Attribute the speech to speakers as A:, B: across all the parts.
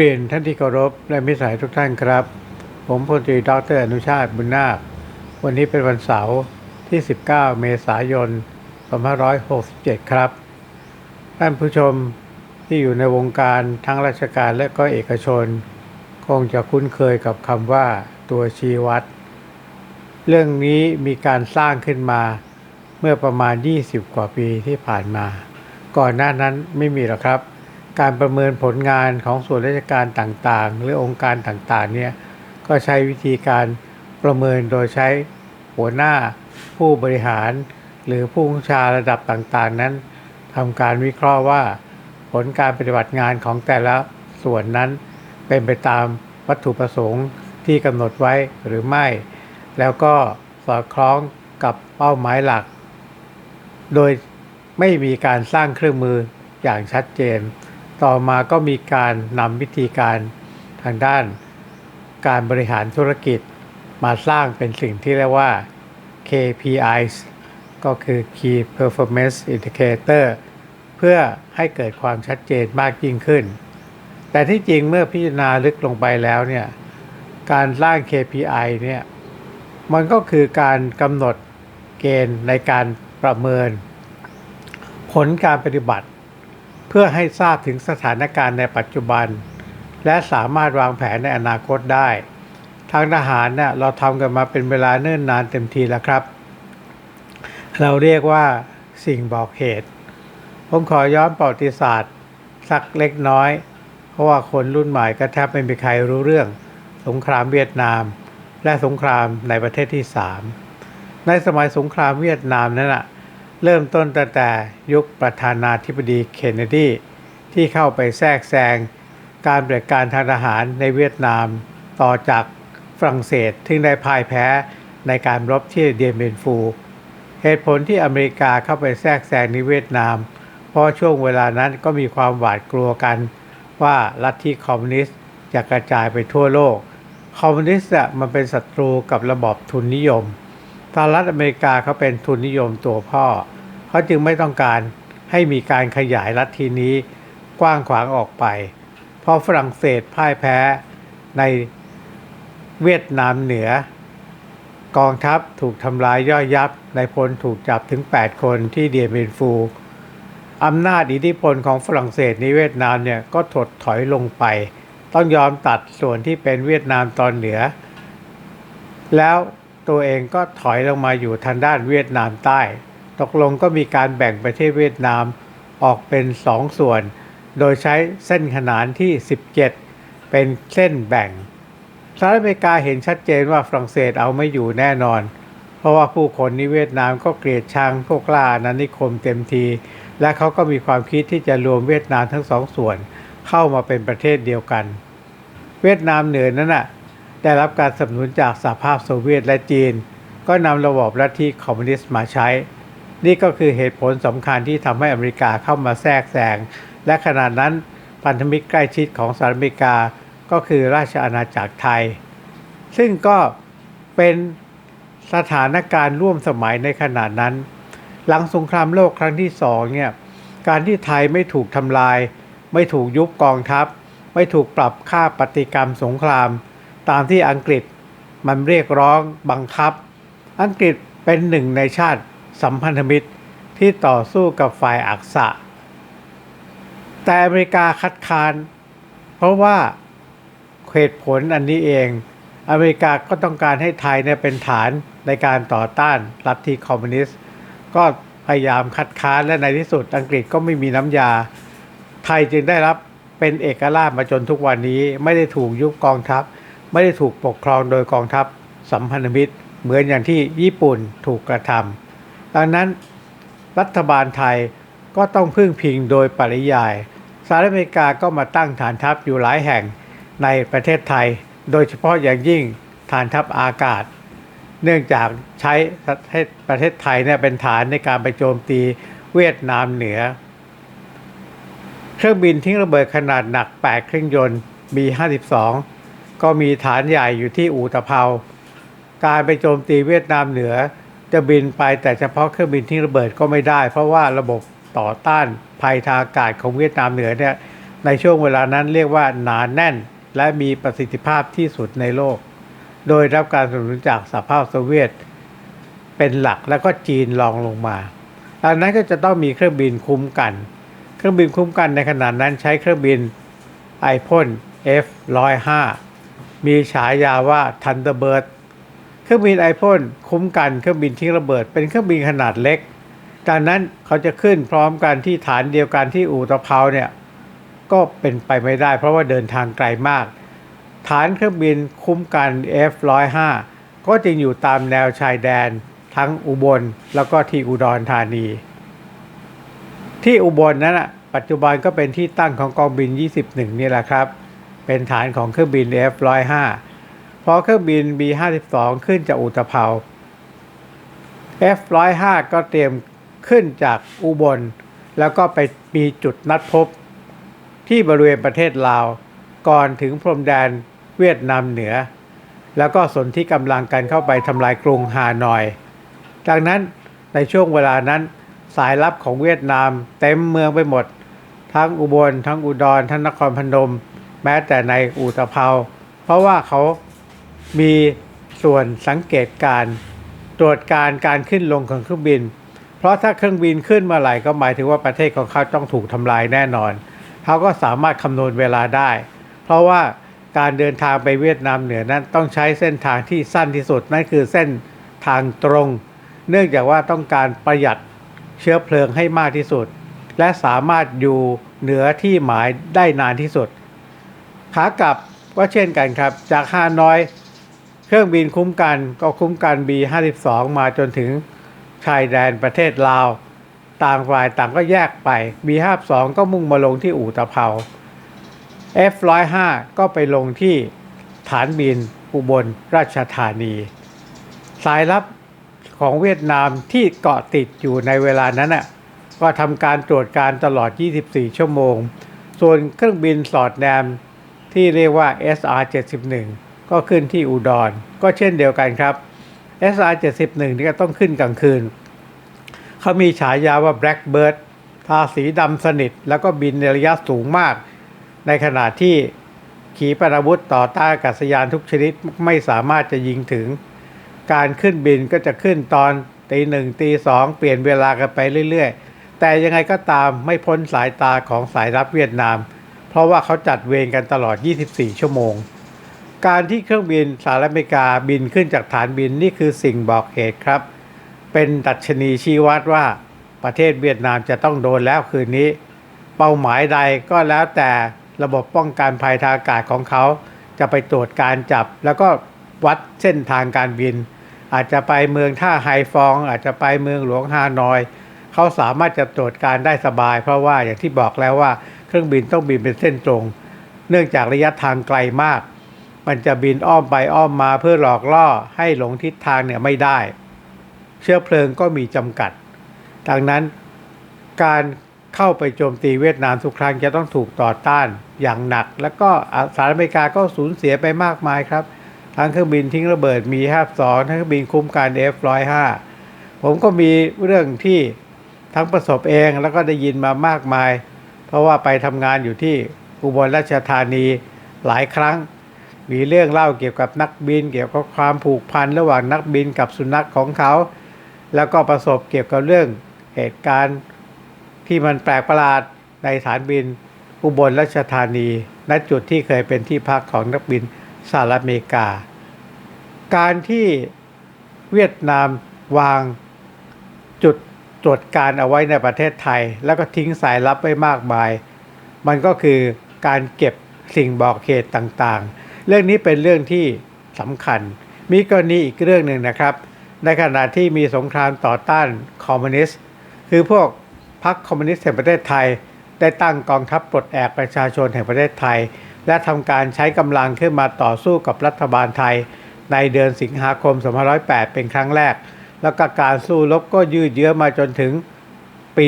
A: เรียนท่านที่เคารพและมิสหายทุกท่านครับ ผมพลตรีดรอนุชาติบุญนาค วันนี้เป็นวันเสาร์ที่ 19 เมษายน 2567 ครับ ท่านผู้ชมที่อยู่ในวงการทั้งราชการและก็เอกชน คงจะคุ้นเคยกับคำว่าตัวชี้วัด เรื่องนี้มีการสร้างขึ้นมาเมื่อประมาณ 20 กว่าปีที่ผ่านมา ก่อนหน้านั้นไม่มีหรอกครับ การประเมินผลงานของส่วนราชการต่างๆ หรือองค์การต่างๆเนี่ยก็ใช้วิธีการประเมินโดยใช้หัวหน้าผู้บริหาร หรือผู้บัญชาระดับต่างๆ นั้นทำการวิเคราะห์ว่า ผลการปฏิบัติงานของแต่ละส่วนนั้น เป็นไปตามวัตถุประสงค์ที่กำหนดไว้หรือไม่ แล้วก็สอดคล้องกับเป้าหมายหลัก โดยไม่มีการสร้างเครื่องมืออย่างชัดเจน ต่อมาก็มีการนำวิธีการทางด้านการบริหารธุรกิจมาสร้างเป็นสิ่งที่เรียกว่า KPIs ก็คือ Key Performance Indicator เพื่อให้เกิดความชัดเจนมากยิ่งขึ้น แต่ที่จริงเมื่อพิจารณาลึกลงไปแล้วเนี่ย การสร้าง KPI เนี่ย มันก็คือการกำหนดเกณฑ์ในการประเมิน ผลการปฏิบัติ เพื่อให้ทราบถึงสถานการณ์ในปัจจุบัน และสามารถวางแผนในอนาคตได้ ทางทหารเนี่ยเราทำกันมาเป็นเวลาเนิ่นนานเต็มทีแล้วครับ เราเรียกว่าสิ่งบอกเหตุ ผมขอย้อนประวัติศาสตร์สักเล็กน้อย เพราะว่าคนรุ่นใหม่ก็แทบไม่มีใครรู้เรื่อง สงครามเวียดนาม และสงครามในประเทศที่ 3 ในสมัยสงครามเวียดนามนั้นอะ เริ่มต้นตั้งแต่ยุคประธานาธิบดีเคนเนดีที่เข้าไปแทรกแซงการปฏิบัติการทางทหารในเวียดนาม ต่อจากฝรั่งเศสที่ได้พ่ายแพ้ในการรบที่เดียเบนฟู เหตุผลที่อเมริกาเข้าไปแทรกแซงในเวียดนาม เพราะช่วงเวลานั้นก็มีความหวาดกลัวกัน ว่าลัทธิคอมมิวนิสต์จะกระจายไปทั่วโลก คอมมิวนิสต์อะมันเป็นศัตรูกับระบอบทุนนิยม สหรัฐอเมริกาเขาเป็นทุนนิยมตัวพ่อ เขาจึงไม่ต้องการให้มีการขยายลัฐทธินี้กว้างขวางออกไป เพราะฝรั่งเศสพ่ายแพ้ในเวียดนามเหนือ กองทัพถูกทำลายย่อยยับในพลถูกจับถึง 8 คนที่เดียเมนฟูอำนาจอิทธิพลของฝรั่งเศสในเวียดนามเนี่ยก็ถดถอยลงไป ต้องยอมตัดส่วนที่เป็นเวียดนามตอนเหนือ แล้ว ตัวเองก็ถอยลงมาอยู่ทางด้านเวียดนามใต้ ตกลงก็มีการแบ่งประเทศเวียดนามออกเป็นสองส่วน โดยใช้เส้นขนานที่ 17 เป็นเส้นแบ่งสหรัฐอเมริกาเห็นชัดเจนว่าฝรั่งเศสเอาไม่อยู่แน่นอน เพราะว่าผู้คนในเวียดนามก็เกลียดชังพวกล่าอาณานิคมเต็มที และเขาก็มีความคิดที่จะรวมเวียดนามทั้งสองส่วน เข้ามาเป็นประเทศเดียวกัน เวียดนามเหนือนั้นน่ะ ได้รับการสนับสนุนจากสหภาพโซเวียตและจีน ก็นำระบอบลัทธิคอมมิวนิสต์มาใช้ นี่ก็คือเหตุผลสำคัญที่ทำให้อเมริกาเข้ามาแทรกแซงและขณะนั้นพันธมิตรใกล้ชิดของสหรัฐอเมริกาก็คือราชอาณาจักรไทย ซึ่งก็เป็นสถานการณ์ร่วมสมัยในขณะนั้น หลังสงครามโลกครั้งที่สองเนี่ยการที่ไทยไม่ถูกทำลาย ไม่ถูกยุบกองทัพ ไม่ถูกปรับค่าปฏิกรรมสงคราม ตามที่อังกฤษมันเรียกร้องบังคับ อังกฤษเป็นหนึ่งในชาติสัมพันธมิตรที่ต่อสู้กับฝ่ายอักษะ แต่อเมริกาคัดค้าน เพราะว่าเหตุผลอันนี้เอง อเมริกาก็ต้องการให้ไทยเนี่ยเป็นฐานในการต่อต้านลัทธิคอมมิวนิสต์ ก็พยายามคัดค้านและในที่สุดอังกฤษก็ไม่มีน้ำยา ไทยจึงได้รับเป็นเอกราชมาจนทุกวันนี้ไม่ได้ถูกยุบกองทัพ ไม่ได้ถูกปกครองโดยกองทัพสัมพันธมิตร เหมือนอย่างที่ญี่ปุ่นถูกกระทำดังนั้นรัฐบาลไทยก็ต้องพึ่งพิงโดยปริยายสหรัฐอเมริกาก็มาตั้งฐานทัพอยู่หลายแห่งในประเทศไทย โดยเฉพาะอย่างยิ่งฐานทัพอากาศ เนื่องจากใช้ประเทศไทยเนี่ยเป็นฐานในการไปโจมตีเวียดนามเหนือ เครื่องบินทิ้งระเบิดขนาดหนัก 8 เครื่องยนต์ B52 ก็มีฐานใหญ่อยู่ที่อู่ตะเภา การไปโจมตีเวียดนามเหนือ จะบินไปแต่เฉพาะเครื่องบินทิ้งระเบิดก็ไม่ได้ เพราะว่าระบบต่อต้านภัยทางอากาศของเวียดนามเหนือเนี่ยในช่วงเวลานั้นเรียกว่าหนาแน่น และมีประสิทธิภาพที่สุดในโลก โดยรับการสนับสนุนจากสหภาพโซเวียต เป็นหลักแล้วก็จีนรองลงมาดังนั้นก็จะต้องมีเครื่องบินคุ้มกัน เครื่องบินคุ้มกันในขณะนั้นใช้เครื่องบินไอพ่น F105 มีฉายาว่า Thunderbird เครื่องบินไอพ่นคุ้มกันเครื่องบินทิ้งระเบิด เป็นเครื่องบินขนาดเล็กดังนั้นเขาจะขึ้นพร้อมกันที่ฐานเดียวกันที่อู่ตะเภาเนี่ยก็เป็นไปไม่ได้ เพราะว่าเดินทางไกลมาก ฐานเครื่องบินคุ้มกัน F105 ก็จึงอยู่ตามแนวชายแดน ทั้งอุบลแล้วก็ที่อุดรธานี ที่อุบลนั้นปัจจุบันก็เป็นที่ตั้งของกองบิน 21 นี่แหละครับ เป็นฐานของเครื่องบิน F105 พอเครื่องบิน B52 ขึ้นจากอุตภเปา F105 ก็เตรียมขึ้นจากอุบล แล้วก็ไปมีจุดนัดพบ ที่บริเวณประเทศลาว ก่อนถึงพรมแดนเวียดนามเหนือ แล้วก็สนที่กำลังกันเข้าไปทำลายกรุงฮานอยดังนั้นในช่วงเวลานั้นสายลับของเวียดนามเต็มเมืองไปหมด ทั้งอุบล ทั้งอุดร ทั้งนครพนม ม้แต่ในอูตภาเพราะว่าเขามีส่วนสังเกตการตรวจการการขึ้นลงของเครื่องบิน เพราะถ้าเครื่องบินขึ้นเมื่อไหร่ก็หมายถึงว่าประเทศของเขาต้องถูกทำลายแน่นอน เขาก็สามารถคำนวณเวลาได้ เพราะว่าการเดินทางไปเวียดนามเหนือนั้นต้องใช้เส้นทางที่สั้นที่สุดนั่นคือเส้นทางตรง เนื่องจากว่าต้องการประหยัดเชื้อเพลิงให้มากที่สุด และสามารถอยู่เหนือที่หมายได้นานที่สุดากลับก็เช่นกันครับ จากฮานอย เครื่องบินคุ้มกันก็คุ้มกัน B52 มาจนถึงชายแดนประเทศลาว ต่างฝ่ายต่างก็แยกไป B52 ก็มุ่งมาลงที่อู่ตะเภา F105 ก็ไปลงที่ฐานบินอุบลราชธานี สายลับของเวียดนามที่เกาะติดอยู่ในเวลานั้นน่ะก็ทำการตรวจการตลอด 24 ชั่วโมง ส่วนเครื่องบินสอดแนม ที่เรียกว่า SR-71 ก็ขึ้นที่อุดร ก็เช่นเดียวกันครับ SR-71 นี่ก็ต้องขึ้นกลางคืน เขามีฉายาว่า Blackbird ทาสีดำสนิท แล้วก็บินในระยะสูงมาก ในขณะที่ขีปนาวุธต่อต้านอากาศยานทุกชนิดไม่สามารถจะยิงถึง การขึ้นบินก็จะขึ้นตอนตีหนึ่งตีสองเปลี่ยนเวลากันไปเรื่อยๆ แต่ยังไงก็ตามไม่พ้นสายตาของสายรับเวียดนาม ราะว่าเขาจัดเวรกันตลอด 24 ชั่วโมง การที่เครื่องบินสหรัฐอเมริกาบินขึ้นจากฐานบินนี่คือสิ่งบอกเหตุครับ เป็นดัชนีชี้วัดว่าประเทศเวียดนามจะต้องโดนแล้วคืนนี้ เป้าหมายใดก็แล้วแต่ระบบป้องกันภัยทางอากาศของเขาจะไปตรวจการจับ แล้วก็วัดเส้นทางการบิน อาจจะไปเมืองท่าไฮฟอง อาจจะไปเมืองหลวงฮานอย เขาสามารถจะตรวจการได้สบาย เพราะว่าอย่างที่บอกแล้วว่า เครื่องบินต้องบินเป็นเส้นตรง เนื่องจากระยะทางไกลมาก มันจะบินอ้อมไปอ้อมมาเพื่อหลอกล่อให้หลงทิศทางเนี่ยไม่ได้ เชื้อเพลิงก็มีจำกัด ดังนั้นการเข้าไปโจมตีเวียดนามทุกครั้งจะต้องถูกต่อต้านอย่างหนัก แล้วก็สหรัฐอเมริกาก็สูญเสียไปมากมายครับ ทั้งเครื่องบินทิ้งระเบิดมี52ทั้งเครื่องบินคุ้มกัน F105 ผมก็มีเรื่องที่ทั้งประสบเองแล้วก็ได้ยินมามากมาย เพราะว่าไปทำงานอยู่ที่อุบลราชธานีหลายครั้ง มีเรื่องเล่าเกี่ยวกับนักบิน เกี่ยวกับความผูกพันระหว่างนักบินกับสุนัขของเขา แล้วก็ประสบเกี่ยวกับเรื่องเหตุการณ์ที่มันแปลกประหลาดในฐานบินอุบลราชธานีณจุดที่เคยเป็นที่พักของนักบินสหรัฐอเมริกา การที่เวียดนามวางจุด รวจการเอาไว้ในประเทศไทย แล้วก็ทิ้งสายลับไว้มากมาย มันก็คือการเก็บสิ่งบอกเหตุต่างๆ เรื่องนี้เป็นเรื่องที่สำคัญ มีกรณีอีกเรื่องหนึ่งนะครับ ในขณะที่มีสงครามต่อต้านคอมมิวนิสต์คือพวกพรรคคอมมิวนิสต์แห่งประเทศไทย ได้ตั้งกองทัพปลดแอกประชาชนแห่งประเทศไทย และทำการใช้กำลังขึ้นมาต่อสู้กับรัฐบาลไทย ในเดือนสิงหาคม 2508 เป็นครั้งแรก แล้วก็การสู้รบก็ยืดเยื้อมาจนถึงปี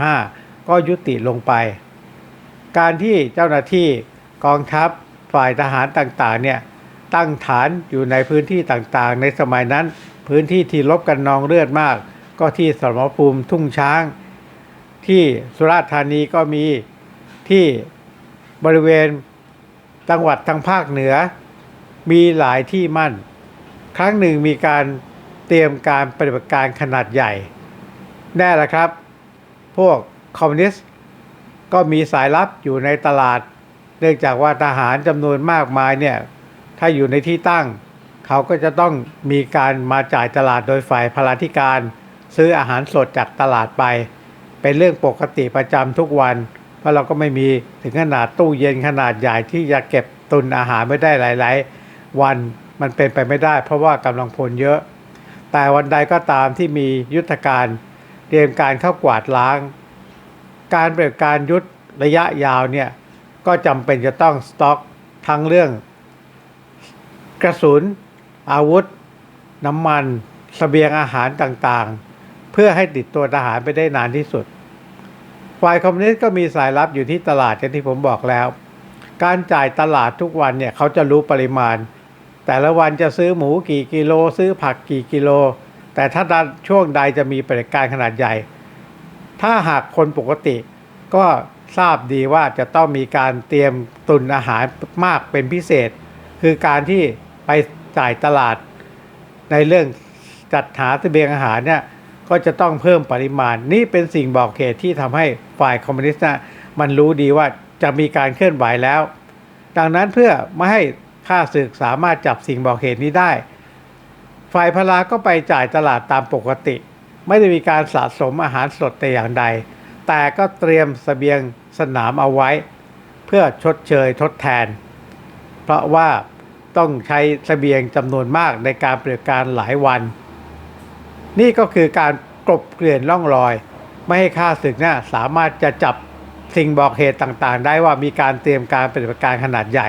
A: 2525 ก็ยุติลงไป การที่เจ้าหน้าที่กองทัพฝ่ายทหารต่างๆเนี่ยตั้งฐานอยู่ในพื้นที่ต่างๆ ในสมัยนั้นพื้นที่ที่ลบกันนองเลือดมาก ก็ที่สมรภูมิทุ่งช้าง ที่สุราษฎร์ธานีก็มีที่บริเวณจังหวัดทางภาคเหนือ มีหลายที่มั่น ครั้งหนึ่งมีการ เตรียมการปฏิบัติการขนาดใหญ่ แน่ละครับ พวกคอมมิวนิสต์ก็มีสายลับอยู่ในตลาด เนื่องจากว่าทหารจำนวนมากมายเนี่ย ถ้าอยู่ในที่ตั้ง เขาก็จะต้องมีการมาจ่ายตลาดโดยฝ่ายพลาธิการ ซื้ออาหารสดจากตลาดไป เป็นเรื่องปกติประจำทุกวัน เพราะเราก็ไม่มีถึงขนาดตู้เย็นขนาดใหญ่ที่จะเก็บตุนอาหารไม่ได้หลาย ๆ วันมันเป็นไปไม่ได้ เพราะว่ากำลังพลเยอะ แต่วันใดก็ตามที่มียุทธการเตรียมการเข้ากวาดล้าง การปฏิบัติการยุทธระยะยาวเนี่ยก็จำเป็นจะต้องสต็อกทั้งเรื่อง กระสุน อาวุธ น้ำมันสเสบียงอาหารต่างๆ เพื่อให้ติดตัวทหารไปได้นานที่สุด ฝ่ายคอมมิวนิสต์ก็มีสายลับอยู่ที่ตลาดอย่างที่ผมบอกแล้ว การจ่ายตลาดทุกวันเนี่ยเขาจะรู้ปริมาณ แต่ละวันจะซื้อหมูกี่กิโล ซื้อผักกี่กิโล แต่ถ้าช่วงใดจะมีปฏิการขนาดใหญ่ ถ้าหากคนปกติก็ทราบดีว่าจะต้องมีการเตรียมตุนอาหารมากเป็นพิเศษ คือการที่ไปจ่ายตลาด ในเรื่องจัดหาเสบียงอาหารเนี่ยก็จะต้องเพิ่มปริมาณ นี่เป็นสิ่งบอกเหตุที่ทำให้ฝ่ายคอมมิวนิสต์นะมันรู้ดีว่าจะมีการเคลื่อนไหวแล้ว ดังนั้นเพื่อไม่ให้ ข้าศึกสามารถจับสิ่งบอกเหตุนี้ได้ ฝ่ายพลาก็ไปจ่ายตลาดตามปกติ ไม่ได้มีการสะสมอาหารสดแต่อย่างใด แต่ก็เตรียมสเสบียงสนามเอาไว้ เพื่อชดเชยทดแทน เพราะว่าต้องใช้สเสบียงจำนวนมากในการปฏิบัติการหลายวัน นี่ก็คือการกลบเกลื่อนล่องรอย ไม่ให้ข้าศึกนี่ยสามารถจะจับสิ่งบอกเหตุต่างๆ ได้ว่ามีการเตรียมการปฏิบัติการขนาดใหญ่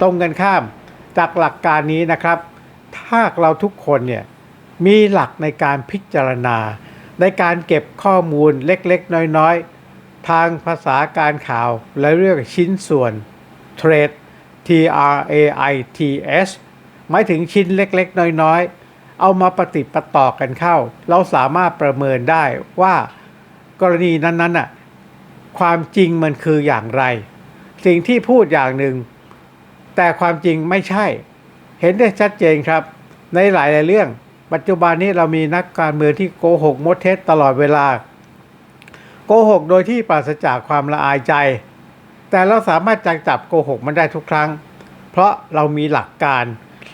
A: ตรงกันข้ามจากหลักการนี้นะครับ ถ้าเราทุกคนเนี่ยมีหลักในการพิจารณา ในการเก็บข้อมูลเล็กๆ น้อยๆ ทางภาษาการข่าวและเรียกชิ้นส่วน trade T R A I T S หมายถึงชิ้นเล็กๆ น้อยๆ เอามาปฏิประต่อกันเข้า เราสามารถประเมินได้ว่ากรณีนั้นๆน่ะความจริงมันคืออย่างไร สิ่งที่พูดอย่างหนึ่ง แต่ความจริงไม่ใช่ เห็นได้ชัดเจนครับ ในหลายๆเรื่อง ปัจจุบันนี้เรามีนักการเมืองที่โกหกมดเท็จตลอดเวลา โกหกโดยที่ปราศจากความละอายใจ แต่เราสามารถจับจับโกหกมันได้ทุกครั้ง เพราะเรามีหลักการ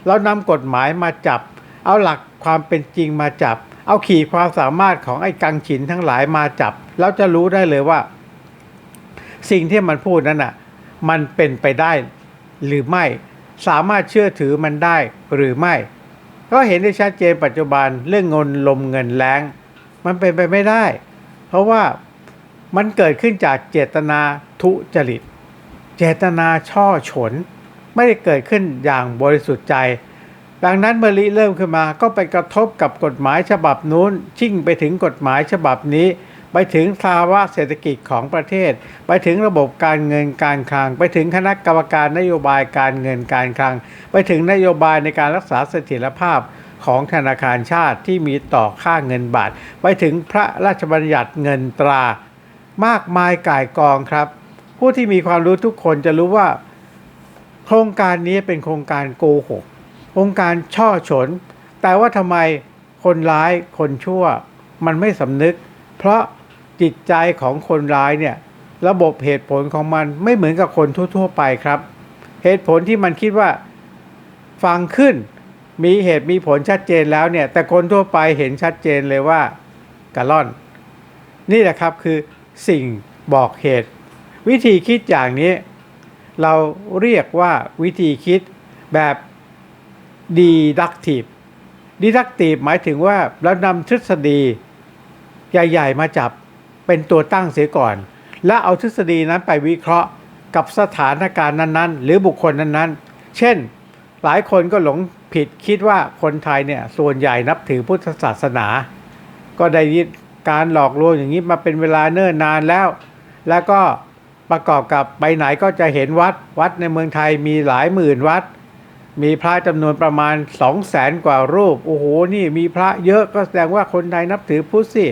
A: เรานำกฎหมายมาจับ เอาหลักความเป็นจริงมาจับ เอาขีดความสามารถของไอ้กังฉินทั้งหลายมาจับ เราจะรู้ได้เลยว่า สิ่งที่มันพูดนั้นอะ มันเป็นไปได้ หรือไม่ สามารถเชื่อถือมันได้หรือไม่ ก็เห็นได้ชัดเจนปัจจุบันเรื่องเงินลมเงินแรงมันเป็นไปไม่ได้ เพราะว่ามันเกิดขึ้นจากเจตนาทุจริต เจตนาช่อฉน ไม่ได้เกิดขึ้นอย่างบริสุทธิ์ใจ ดังนั้นเมื่อริเริ่มขึ้นมาก็ไปกระทบกับกฎหมายฉบับนู้น ชิ่งไปถึงกฎหมายฉบับนี้ ไปถึงภาวะเศรษฐกิจของประเทศ ไปถึงระบบการเงินการคลัง ไปถึงคณะกรรมการนโยบายการเงินการคลัง ไปถึงนโยบายในการรักษาเสถียรภาพของธนาคารชาติที่มีต่อค่าเงินบาท ไปถึงพระราชบัญญัติเงินตรา มากมายก่ายกองครับ ผู้ที่มีความรู้ทุกคนจะรู้ว่า โครงการนี้เป็นโครงการโกหกโครงการช่อฉน แต่ว่าทำไมคนร้ายคนชั่ว มันไม่สำนึก เพราะ จิตใจของคนร้ายเนี่ยระบบเหตุผลของมันไม่เหมือนกับคนทั่ว ๆ ไปครับ เหตุผลที่มันคิดว่าฟังขึ้นมีเหตุมีผลชัดเจนแล้วเนี่ย แต่คนทั่วไปเห็นชัดเจนเลยว่ากะล่อน นี่แหละครับคือสิ่งบอกเหตุ วิธีคิดอย่างนี้ เราเรียกว่าวิธีคิดแบบ deductive deductive หมายถึงว่าเรานำทฤษฎีใหญ่ ๆ มาจับ เป็นตัวตั้งเสียก่อน และเอาทฤษฎีนั้นไปวิเคราะห์กับสถานการณ์นั้นๆ หรือบุคคลนั้นๆ เช่น หลายคนก็หลงผิดคิดว่าคนไทยเนี่ยส่วนใหญ่นับถือพุทธศาสนา ก็ได้ยินการหลอกลวงอย่างนี้มาเป็นเวลาเนิ่นนานแล้ว แล้วก็ประกอบกับไปไหนก็จะเห็นวัดวัดในเมืองไทยมีหลายหมื่นวัด มีพระจำนวนประมาณสองแสนกว่ารูป โอ้โห นี่มีพระเยอะก็แสดงว่าคนไทยนับถือพุทธสิ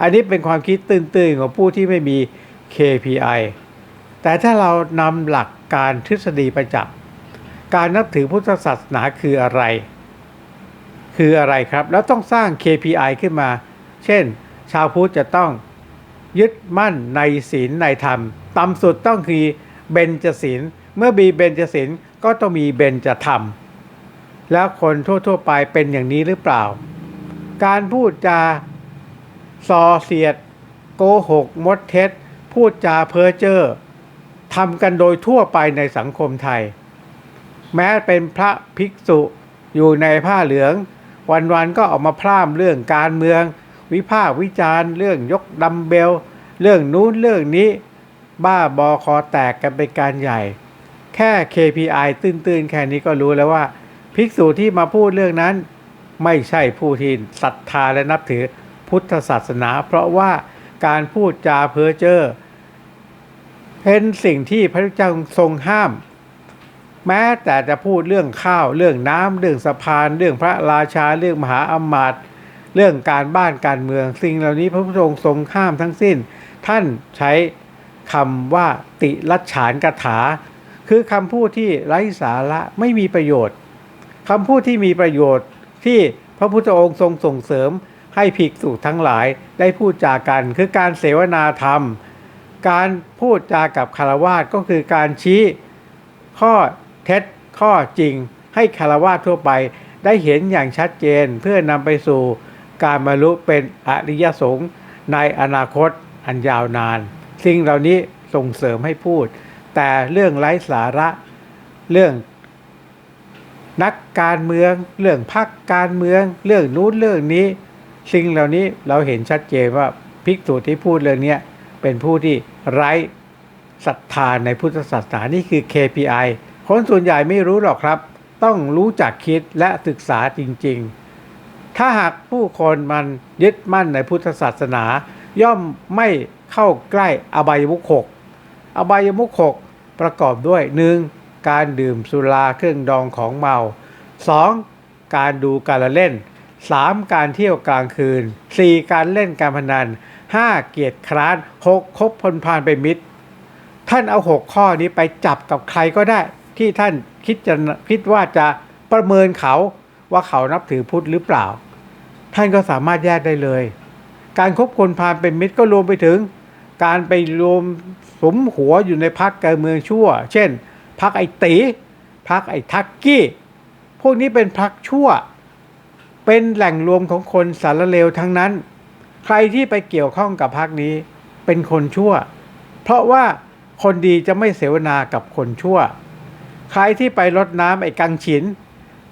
A: อันนี้เป็นความคิดตื่นๆ ของผู้ที่ไม่มี KPI แต่ถ้าเรานำหลักการทฤษฎีไปจับการนับถือพุทธศาสนาคืออะไร คืออะไรครับ แล้วต้องสร้าง KPI ขึ้นมา เช่น ชาวพุทธจะต้องยึดมั่นในศีลในธรรมต่ำสุดต้องคือเบญจศีล เมื่อมีเบญจศีลก็ต้องมีเบญจธรรม แล้วคนทั่ว ๆ ไปเป็นอย่างนี้หรือเปล่า การพูดจา ส่อเสียด โกหก มดเท็จ พูดจาเพ้อเจ้อทำกันโดยทั่วไปในสังคมไทย แม้เป็นพระภิกษุอยู่ในผ้าเหลือง วันๆก็ออกมาพร่ำเรื่องการเมือง วิพากษ์วิจารณ์ เรื่องยกดัมเบล เรื่องนู้นเรื่องนี้ บ้าบอคอแตกกันเป็นการใหญ่ แค่ KPI ตื้นๆ แค่นี้ก็รู้แล้วว่า ภิกษุที่มาพูดเรื่องนั้น ไม่ใช่ผู้ที่ศรัทธาและนับถือ พุทธศาสนา เพราะว่าการพูดจาเพ้อเจ้อเป็นสิ่งที่พระพุทธเจ้าทรงห้าม แม้แต่จะพูดเรื่องข้าวเรื่องน้ำเรื่องสะพาน เรื่องพระราชาเรื่องมหาอมาตย์เรื่องการบ้านการเมือง สิ่งเหล่านี้พระพุทธองค์ทรงห้ามทั้งสิ้น ท่านใช้คำว่าติรัชฉานกถา คือคำพูดที่ไร้สาระไม่มีประโยชน์คำพูดที่มีประโยชน์ที่พระพุทธองค์ทรงส่งเสริม ให้ภิกษุทั้งหลายได้พูดจากัน คือการเสวนาธรรม การพูดจากับคารวาสก็คือการชี้ข้อเท็จข้อจริง ให้คารวาสทั่วไปได้เห็นอย่างชัดเจนเพื่อนำไปสู่การบรรลุเป็นอริยสงฆ์ในอนาคตอันยาวนาน สิ่งเหล่านี้ส่งเสริมให้พูด แต่เรื่องไร้สาระเรื่องนักการเมือง เรื่องพรรคการเมือง เรื่องนู้นเรื่องนี้ สิ่งเหล่านี้เราเห็นชัดเจนว่าภิกษุที่พูดเรื่องนี้เป็นผู้ที่ไร้ศรัทธาในพุทธศาสนานี่คือ KPI คนส่วนใหญ่ไม่รู้หรอกครับ ต้องรู้จักคิดและศึกษาจริง ๆ ถ้าหากผู้คนมันยึดมั่นในพุทธศาสนา ย่อมไม่เข้าใกล้อบายมุขหกอบายมุขหกประกอบด้วยหนึ่งการดื่มสุราเครื่องดองของเมา 2. การดูการละเล่น 3. การเที่ยวกลางคืน 4. การเล่นการพนัน 5. เกียรติคร้าน 6. คบพลพานไปมิตร ท่านเอาหกข้อนี้ไปจับกับใครก็ได้ ที่ท่านคิดจะคิดว่าจะประเมินเขาว่าเขานับถือพุทธหรือเปล่า ท่านก็สามารถแยกได้เลย การคบคนพาลเป็นมิตรก็รวมไปถึง การไปรวมสมหัวอยู่ในพักการเมืองชั่ว เช่นพักไอตีพักไอทักกี้ พวกนี้เป็นพักชั่ว เป็นแหล่งรวมของคนสารเลวทั้งนั้น ใครที่ไปเกี่ยวข้องกับพักนี้เป็นคนชั่ว เพราะว่าคนดีจะไม่เสวนากับคนชั่ว ใครที่ไปรดน้ำไอ้กังฉิน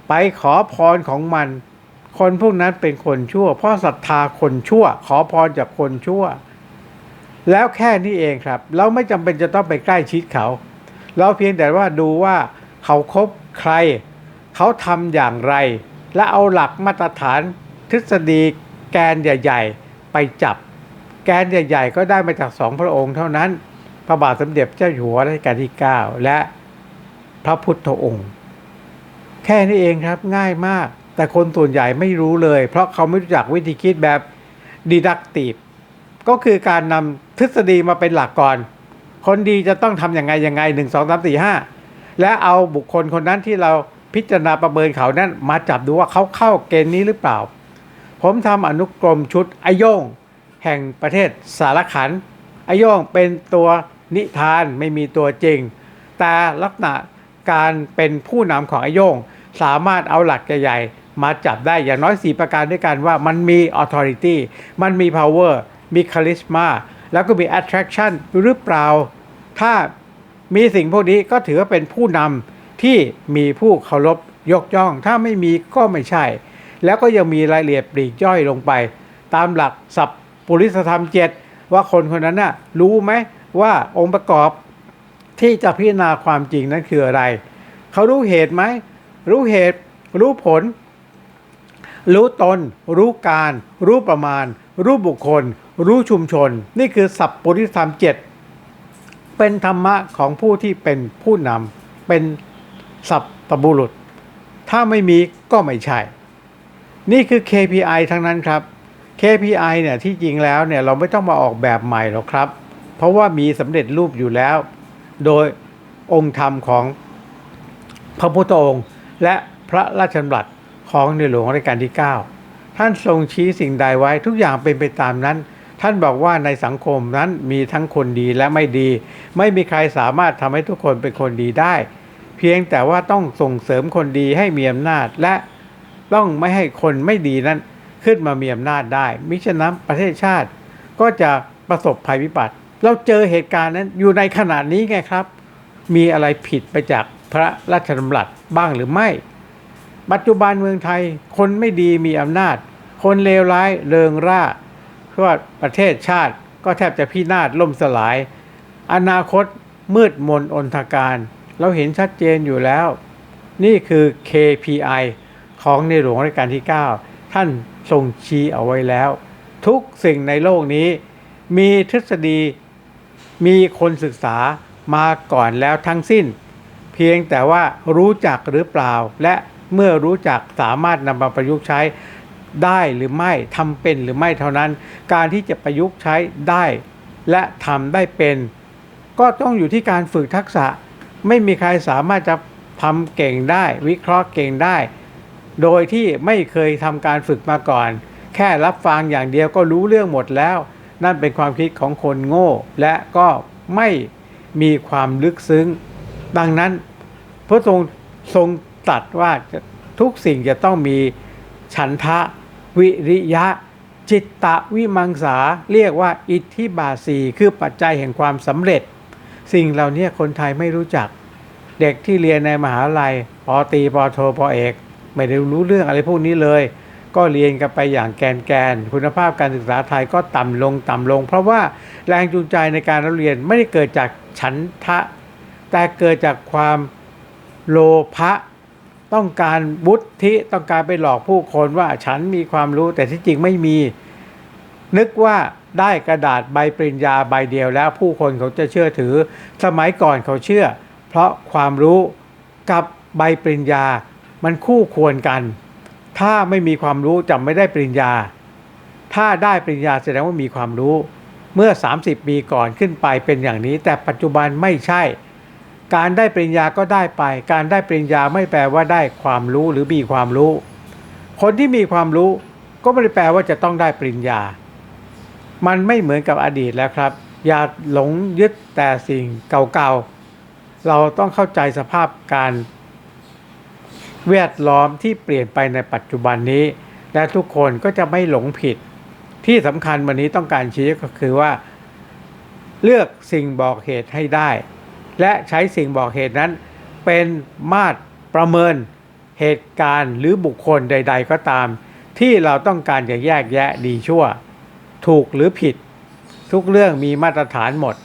A: ไปขอพรของมัน คนพวกนั้นเป็นคนชั่ว เพราะศรัทธาคนชั่ว ขอพรจากคนชั่ว แล้วแค่นี้เองครับ เราไม่จำเป็นจะต้องไปใกล้ชิดเขา เราเพียงแต่ว่าดูว่าเขาคบใคร เขาทำอย่างไร และเอาหลักมาตรฐานทฤษฎีแกนใหญ่ ๆ ไปจับ แกนใหญ่ ๆ ก็ได้มาจากสองพระองค์เท่านั้น พระบาทสมเด็จเจ้าอยู่หัวรัชกาลที่ 9 และพระพุทธองค์ แค่นี้เองครับง่ายมาก แต่คนส่วนใหญ่ไม่รู้เลย เพราะเขาไม่รู้จักวิธีคิดแบบ deductive ก็คือการนำทฤษฎีมาเป็นหลักก่อน คนดีจะต้องทำอย่างไงยังไงหนึ่งสองสามสี่ห้าและเอาบุคคลคนนั้นที่เรา พิจารณาประเมินเขานั้นมาจับดูว่าเขาเข้าเกณฑ์นี้หรือเปล่า ผมทำอนุกรมชุดอโยงแห่งประเทศสารขันอโยงเป็นตัวนิทานไม่มีตัวจริง แต่ลักษณะการเป็นผู้นำของอโยงสามารถเอาหลักใหญ่ๆมาจับได้อย่างน้อย 4 ประการด้วยกันว่ามันมี authority มันมี power มี charisma แล้วก็มี attraction หรือเปล่า ถ้ามีสิ่งพวกนี้ก็ถือว่าเป็นผู้นำ ที่มีผู้เคารพยกย่อง ถ้าไม่มีก็ไม่ใช่ แล้วก็ยังมีรายละเอียดปลีกย่อยลงไป ตามหลักสัพปุริสธรรมเจ็ดว่าคนคนนั้นน่ะรู้ไหมว่าองค์ประกอบที่จะพิจารณาความจริงนั้นคืออะไร เขารู้เหตุไหม รู้เหตุ รู้ผล รู้ตน รู้การ รู้ประมาณ รู้บุคคล รู้ชุมชน นี่คือสัพปุริสธรรมเจ็ดเป็นธรรมะของผู้ที่เป็นผู้นำเป็น สัพปบุรุษ ถ้าไม่มีก็ไม่ใช่ นี่คือ KPI ทั้งนั้นครับ KPI เนี่ยที่จริงแล้วเนี่ยเราไม่ต้องมาออกแบบใหม่หรอกครับ เพราะว่ามีสำเร็จรูปอยู่แล้ว โดยองค์ธรรมของพระพุทธองค์ และพระราชดำรัสของในหลวงรัชกาลที่ 9 ท่านทรงชี้สิ่งใดไว้ทุกอย่างเป็นไปตามนั้น ท่านบอกว่าในสังคมนั้นมีทั้งคนดีและไม่ดี ไม่มีใครสามารถทำให้ทุกคนเป็นคนดีได้ เพียงแต่ว่าต้องส่งเสริมคนดีให้มีอำนาจ และต้องไม่ให้คนไม่ดีนั้นขึ้นมามีอำนาจได้ มิฉะนั้นประเทศชาติก็จะประสบภัยพิบัติ เราเจอเหตุการณ์นั้นอยู่ในขณะนี้ไงครับ มีอะไรผิดไปจากพระราชดำรัสบ้างหรือไม่ ปัจจุบันเมืองไทยคนไม่ดีมีอำนาจ คนเลวร้ายเริงร่าเพราะประเทศชาติก็แทบจะพินาศล่มสลาย อนาคตมืดมนอนทการ เราเห็นชัดเจนอยู่แล้ว นี่คือ KPI ของในหลวงรัชกาลที่ 9 ท่านทรงชี้เอาไว้แล้ว ทุกสิ่งในโลกนี้ มีทฤษฎีมีคนศึกษามาก่อนแล้วทั้งสิ้น เพียงแต่ว่ารู้จักหรือเปล่า และเมื่อรู้จักสามารถนำมาประยุกต์ใช้ได้หรือไม่ทำเป็นหรือไม่เท่านั้น การที่จะประยุกต์ใช้ได้ และทำได้เป็น ก็ต้องอยู่ที่การฝึกทักษะ ไม่มีใครสามารถจะทำเก่งได้ วิเคราะห์เก่งได้ โดยที่ไม่เคยทำการฝึกมาก่อน แค่รับฟังอย่างเดียวก็รู้เรื่องหมดแล้ว นั่นเป็นความคิดของคนโง่ และก็ไม่มีความลึกซึ้ง ดังนั้นพระทรงทรงตรัสว่าทุกสิ่งจะต้องมีฉันทะ วิริยะ จิตตะวิมังสา เรียกว่าอิทธิบาสีคือปัจจัยแห่งความสำเร็จ สิ่งเหล่านี้คนไทยไม่รู้จัก เด็กที่เรียนในมหาลัยปอตีปอโทปอเอก ไม่ได้รู้เรื่องอะไรพวกนี้เลย ก็เรียนกันไปอย่างแกนแกน คุณภาพการศึกษาไทยก็ต่ำลงต่ำลง เพราะว่าแรงจูงใจในการเรียนไม่ได้เกิดจากฉันทะ แต่เกิดจากความโลภะต้องการบุตธิต้องการไปหลอกผู้คนว่าฉันมีความรู้แต่ที่จริงไม่มี นึกว่า ได้กระดาษใบปริญญาใบเดียวแล้วผู้คนเขาจะเชื่อถือ สมัยก่อนเขาเชื่อ เพราะความรู้กับใบปริญญามันคู่ควรกัน ถ้าไม่มีความรู้จะไม่ได้ปริญญา ถ้าได้ปริญญาแสดงว่ามีความรู้ เมื่อ 30 ปีก่อนขึ้นไปเป็นอย่างนี้ แต่ปัจจุบันไม่ใช่ การได้ปริญญาก็ได้ไป การได้ปริญญาไม่แปลว่าได้ความรู้หรือมีความรู้ คนที่มีความรู้ก็ไม่ได้แปลว่าจะต้องได้ปริญญา มันไม่เหมือนกับอดีตแล้วครับ อย่าหลงยึดแต่สิ่งเก่าๆ เราต้องเข้าใจสภาพการแวดล้อมที่เปลี่ยนไปในปัจจุบันนี้ และทุกคนก็จะไม่หลงผิด ที่สำคัญวันนี้ต้องการชี้ก็คือว่า เลือกสิ่งบอกเหตุให้ได้ และใช้สิ่งบอกเหตุนั้น เป็นมาตรประเมินเหตุการณ์หรือบุคคลใด ๆ ก็ตาม ที่เราต้องการจะแยกแยะดีชั่ว ถูกหรือผิด ทุกเรื่องมีมาตรฐานหมด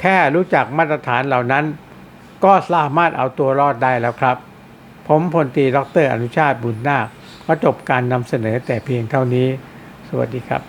A: แค่รู้จักมาตรฐานเหล่านั้น ก็สามารถเอาตัวรอดได้แล้วครับ ผมพลตรีดรอนุชาติบุญนาคก็จบการนำเสนอแต่เพียงเท่านี้ สวัสดีครับ